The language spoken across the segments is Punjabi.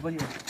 говорил.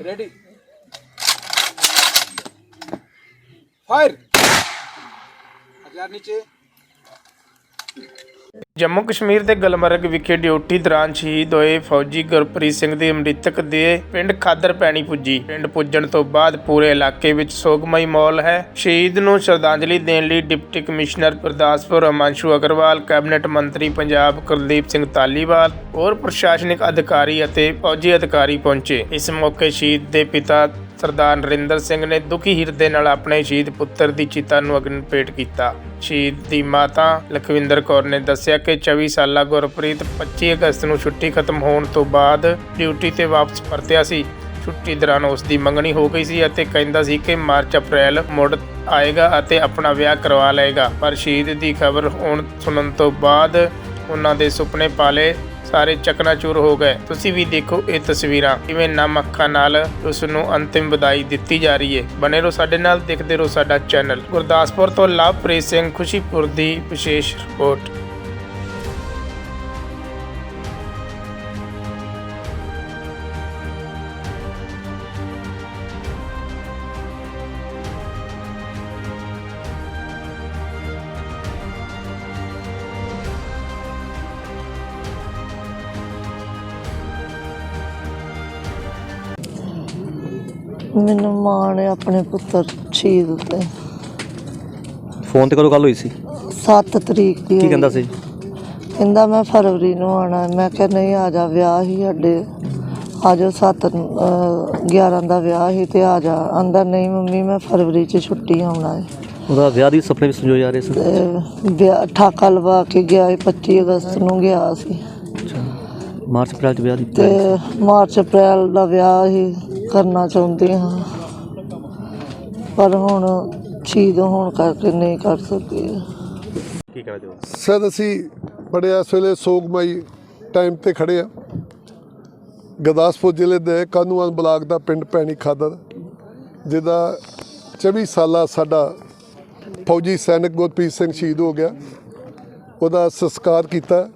रेडी फायर हजार नीचे ਜੰਮੂ ਕਸ਼ਮੀਰ ਦੇ ਗੁਲਮਰਗ ਵਿਖੇ ਡਿਊਟੀ ਦੌਰਾਨ ਸ਼ਹੀਦ ਹੋਏ ਫੌਜੀ ਗੁਰਪ੍ਰੀਤ ਸਿੰਘ ਦੀ ਮ੍ਰਿਤਕ ਦੇ ਪਿੰਡ ਖਾਦਰ ਪੈਣੀ ਪੁੱਜੀ। ਪਿੰਡ ਪੁੱਜਣ ਤੋਂ ਬਾਅਦ ਪੂਰੇ ਇਲਾਕੇ ਵਿੱਚ ਸੋਗਮਈ ਮਾਹੌਲ ਹੈ। ਸ਼ਹੀਦ ਨੂੰ ਸ਼ਰਧਾਂਜਲੀ ਦੇਣ ਲਈ deputy commissioner Gurdaspur Amanshu Aggarwal, cabinet ਮੰਤਰੀ ਪੰਜਾਬ ਕੁਲਦੀਪ ਸਿੰਘ ਧਾਲੀਵਾਲ, ਹੋਰ ਪ੍ਰਸ਼ਾਸਨਿਕ ਅਧਿਕਾਰੀ ਅਤੇ ਫੌਜੀ ਅਧਿਕਾਰੀ ਪਹੁੰਚੇ। ਇਸ ਮੌਕੇ ਸ਼ਹੀਦ ਦੇ ਪਿਤਾ ਸਰਦਾਰ ਨਰਿੰਦਰ ਸਿੰਘ ਨੇ ਦੁਖੀ ਹਿਰਦੇ ਨਾਲ ਆਪਣੇ ਸ਼ਹੀਦ ਪੁੱਤਰ ਦੀ ਚਿਤਾ ਨੂੰ ਅਗਨ ਭੇਟ ਕੀਤਾ। ਸ਼ਹੀਦ ਦੀ ਮਾਤਾ ਲਖਵਿੰਦਰ ਕੌਰ ਨੇ ਦੱਸਿਆ ਕਿ 24 ਸਾਲਾ ਗੁਰਪ੍ਰੀਤ 25 ਅਗਸਤ ਨੂੰ ਛੁੱਟੀ ਖਤਮ ਹੋਣ ਤੋਂ ਬਾਅਦ ਡਿਊਟੀ ਤੇ ਵਾਪਸ ਪਰਤਿਆ ਸੀ। ਛੁੱਟੀ ਦੌਰਾਨ ਉਸ ਦੀ ਮੰਗਣੀ ਹੋ ਗਈ ਸੀ ਅਤੇ ਕਹਿੰਦਾ ਸੀ ਕਿ ਮਾਰਚ, ਅਪ੍ਰੈਲ ਮੁੜ ਆਏਗਾ ਅਤੇ ਆਪਣਾ ਵਿਆਹ ਕਰਵਾ ਲਏਗਾ। ਪਰ ਸ਼ਹੀਦ ਦੀ ਖਬਰ ਹੋਣ ਸੁਣਨ ਤੋਂ ਬਾਅਦ ਉਹਨਾਂ ਦੇ ਸੁਪਨੇ ਪਾਲੇ ਸਾਰੇ ਚਕਨਾਚੂਰ ਹੋ ਗਏ। ਤੁਸੀਂ ਵੀ ਦੇਖੋ ਇਹ ਤਸਵੀਰਾਂ ਕਿਵੇਂ ਨਮ ਅੱਖਾਂ ਨਾਲ ਉਸ ਨੂੰ ਅੰਤਿਮ ਵਿਦਾਈ ਦਿੱਤੀ ਜਾ ਰਹੀ ਹੈ। ਬਨੇ ਰਹੋ ਸਾਡੇ ਨਾਲ, ਦੇਖਦੇ ਰਹੋ ਸਾਡਾ ਚੈਨਲ। ਗੁਰਦਾਸਪੁਰ ਤੋਂ ਲਵਪ੍ਰੀਤ ਸਿੰਘ ਖੁਸ਼ੀਪੁਰ ਦੀ ਵਿਸ਼ੇਸ਼ ਰਿਪੋਰਟ। ਮੈਨੂੰ ਮਾਣ ਹੈ ਆਪਣੇ ਪੁੱਤਰ ਸ਼ਹੀਦ ਤੇ। ਫੋਨ ਤੇ ਕਦੋਂ ਗੱਲ ਹੋਈ ਸੀ? 7 ਤਰੀਕ ਦੀ ਕੀ ਹੋਈ। ਕਹਿੰਦਾ ਸੀ? ਕਹਿੰਦਾ ਮੈਂ ਫਰਵਰੀ ਨੂੰ ਆਣਾ ਮੈਂ ਕਿਹਾ ਨਹੀਂ ਆ ਜਾ ਵਿਆਹ ਹੀ ਸਾਡੇ। ਆ ਜਾ 7 11 ਦਾ ਵਿਆਹ ਹੀ ਤੇ ਆ ਜਾ। ਆਂਦਾ ਨਹੀਂ ਮੰਮੀ ਮੈਂ ਫਰਵਰੀ ਚ ਛੁੱਟੀ ਆਉਣਾ ਹੈ। ਉਹਦਾ ਵਿਆਹ ਦੀ ਸੁਪਨੇ ਵਿੱਚ ਸੰਜੋਏ ਜਾ ਰਹੇ ਸੀ। ਤੇ ਵਿਆਹ ਠਾਕਾ ਲਵਾ ਕੇ ਗਿਆ ਸੀ 25 ਅਗਸਤ ਨੂੰ ਗਿਆ ਸੀ। ਮਾਰਚ ਅਪ੍ਰੈਲ ਚ ਵਿਆਹ ਦੀ ਤੇ ਮਾਰਚ ਅਪ੍ਰੈਲ ਦਾ ਵਿਆਹ ਹੀ ਕਰਨਾ ਚਾਹੁੰਦੇ ਹਾਂ। ਪਰ ਹੁਣ ਸ਼ਹੀਦ ਹੋਣ ਕਰਕੇ ਨਹੀਂ ਕਰ ਸਕੇ। ਕੀ ਕਹਿਣਾ ਚਾਹੋ ਸਰ ਅਸੀਂ ਬੜੇ ਇਸ ਵੇਲੇ ਸੋਗਮਈ ਟਾਈਮ ਤੇ ਖੜੇ ਆ ਗੁਰਦਾਸਪੁਰ ਜ਼ਿਲ੍ਹੇ ਦੇ ਕਾਨੂੰਨ ਬਲਾਕ ਦਾ ਪਿੰਡ ਪੈਣੀ ਖਾਦਰ ਜਿਹਦਾ 24 ਸਾਲਾ ਸਾਡਾ ਫੌਜੀ ਸੈਨਿਕ ਗੁਰਪ੍ਰੀਤ ਸਿੰਘ ਸ਼ਹੀਦ ਹੋ ਗਿਆ। ਉਹਦਾ ਸੰਸਕਾਰ ਕੀਤਾ।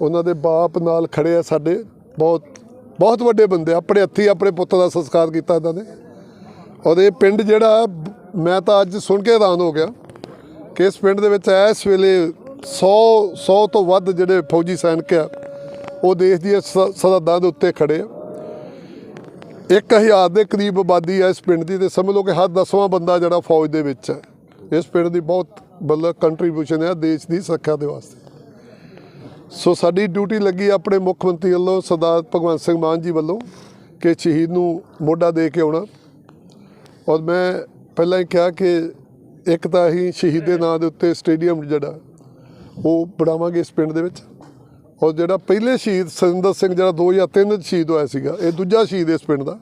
ਉਹਨਾਂ ਦੇ ਬਾਪ ਨਾਲ ਖੜੇ ਆ ਸਾਡੇ। ਬਹੁਤ ਬਹੁਤ ਵੱਡੇ ਬੰਦੇ ਆਪਣੇ ਹੱਥੀ ਆਪਣੇ ਪੁੱਤ ਦਾ ਸੰਸਕਾਰ ਕੀਤਾ ਇਹਨਾਂ ਨੇ। ਔਰ ਇਹ ਪਿੰਡ ਜਿਹੜਾ, ਮੈਂ ਤਾਂ ਅੱਜ ਸੁਣ ਕੇ ਹੈਰਾਨ ਹੋ ਗਿਆ ਕਿ ਇਸ ਪਿੰਡ ਦੇ ਵਿੱਚ ਇਸ ਵੇਲੇ 100 100 ਤੋਂ ਵੱਧ ਜਿਹੜੇ ਫੌਜੀ ਸੈਨਿਕ ਆ, ਉਹ ਦੇਸ਼ ਦੀਆਂ ਸਰਹੱਦਾਂ ਦੇ ਉੱਤੇ ਖੜੇ ਆ। 1000 ਦੇ ਕਰੀਬ ਆਬਾਦੀ ਆ ਇਸ ਪਿੰਡ ਦੀ ਤੇ ਸਮਝ ਲਓ ਕਿ ਹਰ ਦਸਵਾਂ ਬੰਦਾ ਜਿਹੜਾ ਫੌਜ ਦੇ ਵਿੱਚ ਹੈ ਇਸ ਪਿੰਡ ਦੀ ਬਹੁਤ ਮਤਲਬ ਕੰਟਰੀਬਿਊਸ਼ਨ ਹੈ ਦੇਸ਼ ਦੀ ਸੁਰੱਖਿਆ ਦੇ ਵਾਸਤੇ। ਸੋ ਸਾਡੀ ਡਿਊਟੀ ਲੱਗੀ ਆਪਣੇ ਮੁੱਖ ਮੰਤਰੀ ਵੱਲੋਂ ਸਰਦਾਰ ਭਗਵੰਤ ਸਿੰਘ ਮਾਨ ਜੀ ਵੱਲੋਂ ਕਿ ਸ਼ਹੀਦ ਨੂੰ ਮੋਢਾ ਦੇ ਕੇ ਆਉਣਾ। ਔਰ ਮੈਂ ਪਹਿਲਾਂ ਹੀ ਕਿਹਾ ਕਿ ਇੱਕ ਤਾਂ ਅਸੀਂ ਸ਼ਹੀਦ ਦੇ ਨਾਂ ਦੇ ਉੱਤੇ ਸਟੇਡੀਅਮ ਜਿਹੜਾ, ਉਹ ਬਣਾਵਾਂਗੇ ਇਸ ਪਿੰਡ ਦੇ ਵਿੱਚ। ਔਰ ਜਿਹੜਾ ਪਹਿਲੇ ਸ਼ਹੀਦ ਸਰਿੰਦਰ ਸਿੰਘ, ਜਿਹੜਾ 2003 ਚ ਸ਼ਹੀਦ ਹੋਇਆ ਸੀਗਾ, ਇਹ ਦੂਜਾ ਸ਼ਹੀਦ ਇਸ ਪਿੰਡ ਦਾ।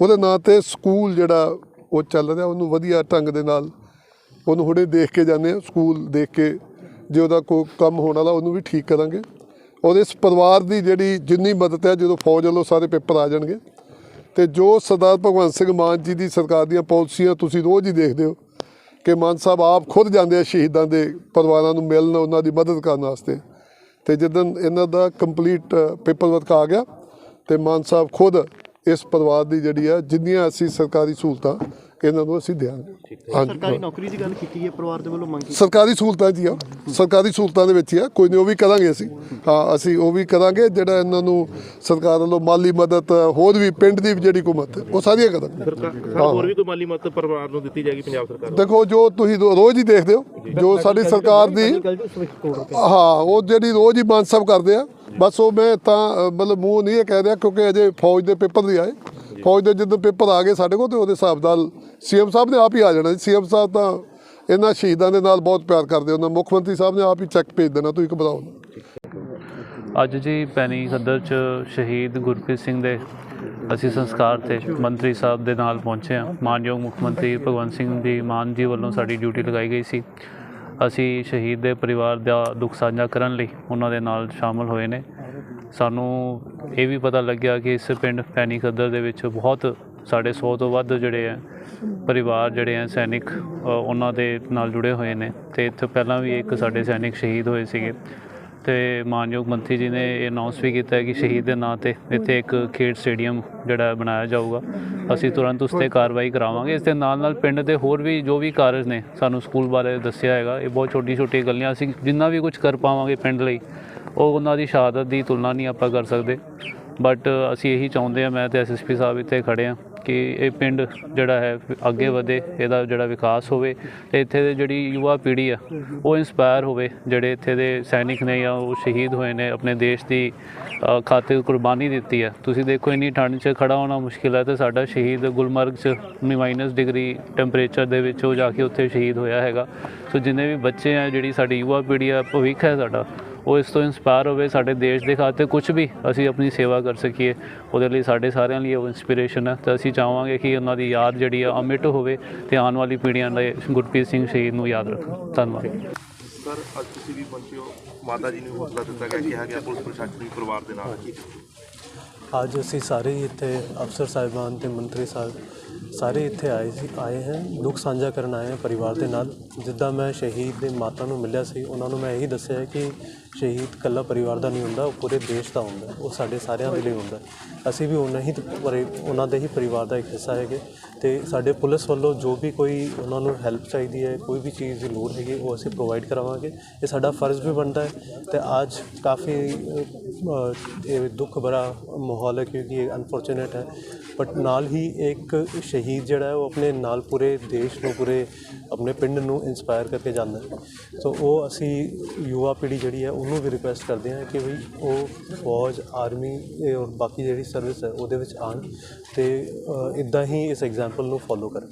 ਉਹਦੇ ਨਾਂ ਤੇ ਸਕੂਲ ਜਿਹੜਾ ਉਹ ਚੱਲ ਰਿਹਾ, ਉਹਨੂੰ ਵਧੀਆ ਢੰਗ ਦੇ ਨਾਲ ਉਹਨੂੰ ਹੁਣੇ ਦੇਖ ਕੇ ਜਾਂਦੇ ਆ ਸਕੂਲ ਦੇਖ ਕੇ ਜੇ ਉਹਦਾ ਕੋਈ ਕੰਮ ਹੋਣ ਵਾਲਾ, ਉਹਨੂੰ ਵੀ ਠੀਕ ਕਰਾਂਗੇ। ਔਰ ਇਸ ਪਰਿਵਾਰ ਦੀ ਜਿਹੜੀ ਜਿੰਨੀ ਮਦਦ ਹੈ, ਜਦੋਂ ਫੌਜ ਵੱਲੋਂ ਸਾਰੇ ਪੇਪਰ ਆ ਜਾਣਗੇ। ਤੇ ਜੋ ਸਰਦਾਰ ਭਗਵੰਤ ਸਿੰਘ ਮਾਨ ਜੀ ਦੀ ਸਰਕਾਰ ਦੀਆਂ ਪਾਲਿਸੀਆਂ ਤੁਸੀਂ ਰੋਜ਼ ਹੀ ਦੇਖਦੇ ਹੋ ਕਿ ਮਾਨ ਸਾਹਿਬ ਆਪ ਖੁਦ ਜਾਂਦੇ ਆ ਸ਼ਹੀਦਾਂ ਦੇ ਪਰਿਵਾਰਾਂ ਨੂੰ ਮਿਲਣ, ਉਹਨਾਂ ਦੀ ਮਦਦ ਕਰਨ ਵਾਸਤੇ। ਤੇ ਜਦੋਂ ਇਹਨਾਂ ਦਾ ਕੰਪਲੀਟ ਪੇਪਰ ਵਰਕ ਆ ਗਿਆ, ਤੇ ਮਾਨ ਸਾਹਿਬ ਖੁਦ ਇਸ ਪਰਿਵਾਰ ਦੀ ਜਿਹੜੀ ਆ, ਜਿੰਨੀਆਂ ਅਸੀਂ ਸਰਕਾਰੀ ਸਹੂਲਤਾਂ ਇਹਨਾਂ ਨੂੰ ਅਸੀਂ ਦਿਆਂਗੇ। ਹਾਂਜੀ। ਨੌਕਰੀ ਦੀ ਗੱਲ ਕੀਤੀ ਹੈ ਪਰਿਵਾਰ ਦੇ ਵੱਲੋਂ ਮੰਗ ਸਰਕਾਰੀ ਸਹੂਲਤਾਂ ਜੀ ਆ। ਸਰਕਾਰੀ ਸਹੂਲਤਾਂ ਦੇ ਵਿੱਚ ਹੀ ਆ। ਕੋਈ ਨਹੀਂ ਉਹ ਵੀ ਕਰਾਂਗੇ ਅਸੀਂ। ਹਾਂ ਅਸੀਂ ਉਹ ਵੀ ਕਰਾਂਗੇ ਜਿਹੜਾ ਇਹਨਾਂ ਨੂੰ ਸਰਕਾਰ ਵੱਲੋਂ ਮਾਲੀ ਮਦਦ ਹੋਰ ਵੀ ਪਿੰਡ ਦੀ ਵੀ ਜਿਹੜੀ ਹੁਕੂਮਤ ਹੈ, ਉਹ ਸਾਰੀਆਂ ਕਰਾਂਗੇ। ਹੋਰ ਵੀ ਕੋਈ ਮਾਲੀ ਮਦਦ ਪਰਿਵਾਰ ਨੂੰ ਦਿੱਤੀ ਜਾਏਗੀ ਪੰਜਾਬ ਸਰਕਾਰ ਵੱਲੋਂ? ਦੇਖੋ ਜੋ ਤੁਸੀਂ ਰੋਜ਼ ਹੀ ਦੇਖਦੇ ਹੋ ਜੋ ਸਾਡੀ ਸਰਕਾਰ ਦੀ ਹਾਂ ਉਹ ਜਿਹੜੀ ਰੋਜ਼ ਹੀ ਸਾਹਿਬ ਕਰਦੇ ਆ ਬਸ ਉਹ ਮੈਂ ਤਾਂ ਮਤਲਬ ਮੂੰਹ ਨਹੀਂ ਇਹ ਕਹਿ ਰਿਹਾ ਕਿਉਂਕਿ ਅਜੇ ਫੌਜ ਦੇ ਪੇਪਰ ਨਹੀਂ ਆਏ। ਫੌਜ ਦੇ ਜਦੋਂ ਪੇਪਰ ਆ ਗਏ ਸਾਡੇ ਕੋਲ ਤੇ ਉਹਦੇ ਹਿਸਾਬ ਨਾਲ ਸੀਐਮ ਸਾਹਿਬ ਨੇ ਆਪ ਹੀ ਆ ਜਾਣਾ ਸੀਐਮ ਸਾਹਿਬ ਤਾਂ ਇਹਨਾਂ ਸ਼ਹੀਦਾਂ ਦੇ ਨਾਲ ਬਹੁਤ ਪਿਆਰ ਕਰਦੇ ਉਹਨਾਂ। ਮੁੱਖ ਮੰਤਰੀ ਸਾਹਿਬ ਨੇ ਆਪ ਹੀ ਚੈੱਕ ਭੇਜ ਦੇਣਾ ਤੁਸੀਂ ਘਬਰਾਓ ਨਾ ਅੱਜ ਜੀ ਪੈਣੀ ਸੱਦਰ ਚ ਸ਼ਹੀਦ ਗੁਰਪ੍ਰੀਤ ਸਿੰਘ ਦੇ ਅਸੀਂ ਸੰਸਕਾਰ ਤੇ ਮੰਤਰੀ ਸਾਹਿਬ ਦੇ ਨਾਲ ਪਹੁੰਚੇ ਹਾਂ। ਮਾਨਯੋਗ ਮੁੱਖ ਮੰਤਰੀ ਭਗਵੰਤ ਸਿੰਘ ਦੀ ਮਾਨ ਜੀ ਵੱਲੋਂ ਸਾਡੀ ਡਿਊਟੀ ਲਗਾਈ ਗਈ ਸੀ। ਅਸੀਂ ਸ਼ਹੀਦ ਦੇ ਪਰਿਵਾਰ ਦਾ ਦੁੱਖ ਸਾਂਝਾ ਕਰਨ ਲਈ ਉਹਨਾਂ ਦੇ ਨਾਲ ਸ਼ਾਮਲ ਹੋਏ ਨੇ। ਸਾਨੂੰ ਇਹ ਵੀ ਪਤਾ ਲੱਗਿਆ ਕਿ ਇਸ ਪਿੰਡ ਪੈਣੀ ਖੱਦਰ ਦੇ ਵਿੱਚ ਬਹੁਤ ਸਾਡੇ 100 ਤੋਂ ਵੱਧ ਜਿਹੜੇ ਆ ਪਰਿਵਾਰ ਜਿਹੜੇ ਆ ਸੈਨਿਕ ਉਹਨਾਂ ਦੇ ਨਾਲ ਜੁੜੇ ਹੋਏ ਨੇ ਤੇ ਇੱਥੇ ਪਹਿਲਾਂ ਵੀ ਇੱਕ ਸਾਡੇ ਸੈਨਿਕ ਸ਼ਹੀਦ ਹੋਏ ਸੀਗੇ। ਤੇ ਮਾਨਯੋਗ ਮੰਤਰੀ ਜੀ ਨੇ ਇਹ ਅਨਾਉਂਸ ਵੀ ਕੀਤਾ ਹੈ ਕਿ ਸ਼ਹੀਦ ਦੇ ਨਾਂ ਤੇ ਇੱਥੇ ਇੱਕ ਖੇਡ ਸਟੇਡੀਅਮ ਜਿਹੜਾ ਬਣਾਇਆ ਜਾਊਗਾ। ਅਸੀਂ ਤੁਰੰਤ ਉਸ ਤੇ ਕਾਰਵਾਈ ਕਰਾਵਾਂਗੇ। ਇਸ ਦੇ ਨਾਲ ਨਾਲ ਪਿੰਡ ਦੇ ਹੋਰ ਵੀ ਜੋ ਵੀ ਕਾਰਜ ਨੇ, ਸਾਨੂੰ ਸਕੂਲ ਬਾਰੇ ਦੱਸਿਆ ਹੈਗਾ। ਇਹ ਬਹੁਤ ਛੋਟੀ ਛੋਟੀ ਗੱਲਾਂ ਅਸੀਂ ਜਿੰਨਾ ਵੀ ਕੁਝ ਕਰ ਪਾਵਾਂਗੇ ਪਿੰਡ ਲਈ, ਉਹ ਉਹਨਾਂ ਦੀ ਸ਼ਹਾਦਤ ਦੀ ਤੁਲਨਾ ਨਹੀਂ ਆਪਾਂ ਕਰ ਸਕਦੇ। ਬਟ ਅਸੀਂ ਇਹੀ ਚਾਹੁੰਦੇ ਹਾਂ, ਮੈਂ ਤੇ ਐਸਐਸਪੀ ਸਾਹਿਬ ਇੱਥੇ ਖੜੇ ਹਾਂ ਕਿ ਇਹ ਪਿੰਡ ਜਿਹੜਾ ਹੈ ਅੱਗੇ ਵਧੇ ਇਹਦਾ ਜਿਹੜਾ ਵਿਕਾਸ ਹੋਵੇ ਤੇ ਇੱਥੇ ਦੇ ਜਿਹੜੀ ਯੁਵਾ ਪੀੜ੍ਹੀ ਆ ਉਹ ਇਨਸਪਾਇਰ ਹੋਵੇ ਜਿਹੜੇ ਇੱਥੇ ਦੇ ਸੈਨਿਕ ਨੇ ਜਾਂ ਉਹ ਸ਼ਹੀਦ ਹੋਏ ਨੇ ਆਪਣੇ ਦੇਸ਼ ਦੀ ਅ, ਖਾਤਰ ਕੁਰਬਾਨੀ ਦਿੱਤੀ ਹੈ ਤੁਸੀਂ ਦੇਖੋ ਇੰਨੀ ਠੰਡ 'ਚ ਖੜਾ ਹੋਣਾ ਮੁਸ਼ਕਿਲ ਹੈ ਤੇ ਸਾਡਾ ਸ਼ਹੀਦ ਗੁਲਮਰਗ 'ਚ ਮਾਈਨਸ ਡਿਗਰੀ ਟੈਂਪਰੇਚਰ ਦੇ ਵਿੱਚ ਉਹ ਜਾ ਕੇ ਉੱਥੇ ਸ਼ਹੀਦ ਹੋਇਆ ਹੈਗਾ। ਸੋ ਜਿੰਨੇ ਵੀ ਬੱਚੇ ਆ ਜਿਹੜੀ ਸਾਡੀ ਯੁਵਾ ਪੀੜ੍ਹੀ ਆ ਭਵਿੱਖ ਹੈ ਸਾਡਾ ਉਹ ਇਸ ਤੋਂ ਇਨਸਪਾਇਰ ਹੋਵੇ ਸਾਡੇ ਦੇਸ਼ ਦੇ ਖਾਤੇ ਕੁਝ ਵੀ ਅਸੀਂ ਆਪਣੀ ਸੇਵਾ ਕਰ ਸਕੀਏ ਉਹਦੇ ਲਈ ਸਾਡੇ ਸਾਰਿਆਂ ਲਈ ਉਹ ਇਨਸਪੀਰੇਸ਼ਨ ਹੈ ਤੇ ਅਸੀਂ ਚਾਹਾਂਗੇ ਕਿ ਉਹਨਾਂ ਦੀ ਯਾਦ ਜਿਹੜੀ ਆ ਅਮਿਟ ਹੋਵੇ ਤੇ ਆਉਣ ਵਾਲੀ ਪੀੜ੍ਹੀਆਂ ਦੇ ਗੁਰਪ੍ਰੀਤ ਸਿੰਘ ਸ਼ਹੀਦ ਨੂੰ ਯਾਦ ਰੱਖਣ। ਧੰਨਵਾਦ। ਸਰ ਅੱਜ ਤੁਸੀਂ ਵੀ ਪਹੁੰਚੇ ਹੋ। ਮਾਤਾ ਜੀ ਨੂੰ ਹੌਸਲਾ ਦਿੱਤਾ ਗਿਆ ਕਿਹਾ ਗਿਆ ਪੁਲਿਸ ਪ੍ਰਸ਼ਾਸਨ ਪਰਿਵਾਰ ਦੇ ਨਾਲ ਅੱਜ ਅਸੀਂ ਸਾਰੇ ਇੱਥੇ ਅਫਸਰ ਸਾਹਿਬਾਨ ਤੇ ਮੰਤਰੀ ਸਾਹਿਬ ਸਾਰੇ ਇੱਥੇ ਆਏ ਸੀ ਆਏ ਹਨ ਦੁੱਖ ਸਾਂਝਾ ਕਰਨ ਆਏ ਹਾਂ ਪਰਿਵਾਰ ਦੇ ਨਾਲ। ਜਿੱਦਾਂ ਮੈਂ ਸ਼ਹੀਦ ਦੇ ਮਾਤਾ ਨੂੰ ਮਿਲਿਆ ਸੀ ਉਹਨਾਂ ਨੂੰ ਮੈਂ ਇਹੀ ਦੱਸਿਆ ਕਿ ਸ਼ਹੀਦ ਕੱਲਾ ਪਰਿਵਾਰ ਦਾ ਨਹੀਂ ਹੁੰਦਾ, ਉਹ ਪੂਰੇ ਦੇਸ਼ ਦਾ ਹੁੰਦਾ, ਉਹ ਸਾਡੇ ਸਾਰਿਆਂ ਦੇ ਲਈ ਹੁੰਦਾ। ਅਸੀਂ ਵੀ ਉਹਨਾਂ ਹੀ ਪਰਿ- ਉਹਨਾਂ ਦੇ ਹੀ ਪਰਿਵਾਰ ਦਾ ਇੱਕ ਹਿੱਸਾ ਹੈਗੇ। ਤੇ ਸਾਡੇ ਪੁਲਿਸ ਵੱਲੋਂ ਜੋ ਵੀ ਕੋਈ ਉਹਨਾਂ ਨੂੰ ਹੈਲਪ ਚਾਹੀਦੀ ਹੈ, ਕੋਈ ਵੀ ਚੀਜ਼ ਦੀ ਲੋੜ ਹੈਗੀ, ਉਹ ਅਸੀਂ ਪ੍ਰੋਵਾਈਡ ਕਰਾਵਾਂਗੇ। ਇਹ ਸਾਡਾ ਫਰਜ਼ ਵੀ ਬਣਦਾ ਹੈ ਤੇ ਅੱਜ ਕਾਫੀ ਇਹ ਦੁੱਖ ਭਰਾ ਮਾਹੌਲ ਹੈ ਕਿਉਂਕਿ ਇਹ ਅਨਫੋਰਚੂਨੇਟ ਹੈ। ਬਟ ਨਾਲ ਹੀ ਇੱਕ ਸ਼ਹੀਦ ਜਿਹੜਾ ਹੈ, ਉਹ ਆਪਣੇ ਨਾਲ ਪੂਰੇ ਦੇਸ਼ ਨੂੰ, ਪੂਰੇ ਆਪਣੇ ਪਿੰਡ ਨੂੰ ਇਨਸਪਾਇਰ ਕਰਕੇ ਜਾਂਦਾ ਹੈ। ਸੋ ਉਹ ਅਸੀਂ ਯੁਵਾ ਪੀੜ੍ਹੀ ਜਿਹੜੀ ਹੈ ਉਹਨੂੰ ਵੀ ਰਿਕੁਐਸਟ ਕਰਦੇ ਹਾਂ ਕਿ ਵੀ ਉਹ ਫੌਜ ਆਰਮੀ ਇਹ ਔਰ ਬਾਕੀ ਜਿਹੜੀ ਸਰਵਿਸ ਹੈ ਉਹਦੇ ਵਿੱਚ ਆਉਣ ਅਤੇ ਇੱਦਾਂ ਹੀ ਇਸ ਐਗਜ਼ਾਮਪਲ ਨੂੰ ਫੋਲੋ ਕਰਨ।